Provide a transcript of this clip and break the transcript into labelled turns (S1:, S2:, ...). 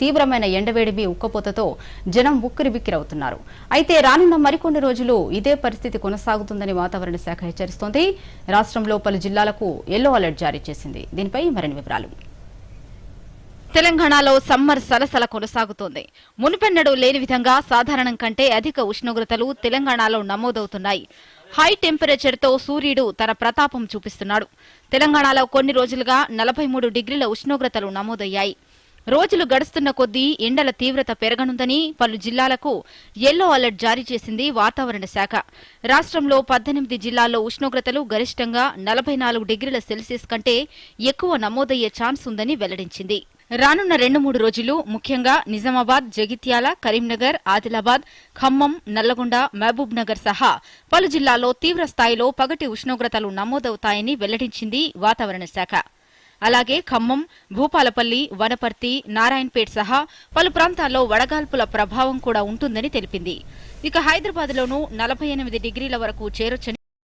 S1: తీవ్రమైన ఎండవేడిమి ఉక్కపోతతో జనం ఉక్కిరిబిక్కిరవుతున్నారు అయితే రానున్న మరికొన్ని రోజులు ఇదే పరిస్థితి కొనసాగుతుందని వాతావరణ శాఖ హెచ్చరిస్తోంది. రాష్ట్రంలో పలు జిల్లాలకు ఎల్లో అలర్ట్ జారీ చేసింది. దీనిపై మరిన్ని వివరాలు. తెలంగాణలో సమ్మర్ సలసల కొనసాగుతోంది. మునుపెన్నడూ లేని విధంగా సాధారణం కంటే అధిక ఉష్ణోగ్రతలు తెలంగాణలో నమోదవుతున్నాయి. హై టెంపరేచర్తో సూర్యుడు తన ప్రతాపం చూపిస్తున్నాడు. తెలంగాణలో కొన్ని రోజులుగా నలభై మూడు డిగ్రీల ఉష్ణోగ్రతలు నమోదయ్యాయి. రోజులు గడుస్తున్న కొద్దీ ఎండల తీవ్రత పెరగనుందని పలు జిల్లాలకు ఎల్లో అలర్ట్ జారీ చేసింది వాతావరణ శాఖ. రాష్ట్రంలో పద్దెనిమిది జిల్లాల్లో ఉష్ణోగ్రతలు గరిష్టంగా నలభై నాలుగు డిగ్రీల సెల్సియస్ కంటే ఎక్కువ నమోదయ్యే ఛాన్స్ ఉందని వెల్లడించింది. రానున్న రెండు మూడు రోజులు ముఖ్యంగా నిజామాబాద్ జగిత్యాల కరీంనగర్ ఆదిలాబాద్ ఖమ్మం నల్లగొండ మహబూబ్ నగర్ సహా పలు జిల్లాల్లో తీవ్ర స్థాయిలో పగటి ఉష్ణోగ్రతలు నమోదవుతాయని వెల్లడించింది వాతావరణ శాఖ. అలాగే ఖమ్మం భూపాలపల్లి వనపర్తి నారాయణపేట్ సహా పలు ప్రాంతాల్లో వడగాల్పుల ప్రభావం కూడా ఉంటుందని తెలిపింది. ఇక హైదరాబాద్లోనూ నలభై ఎనిమిది డిగ్రీల వరకు చేరొచ్చని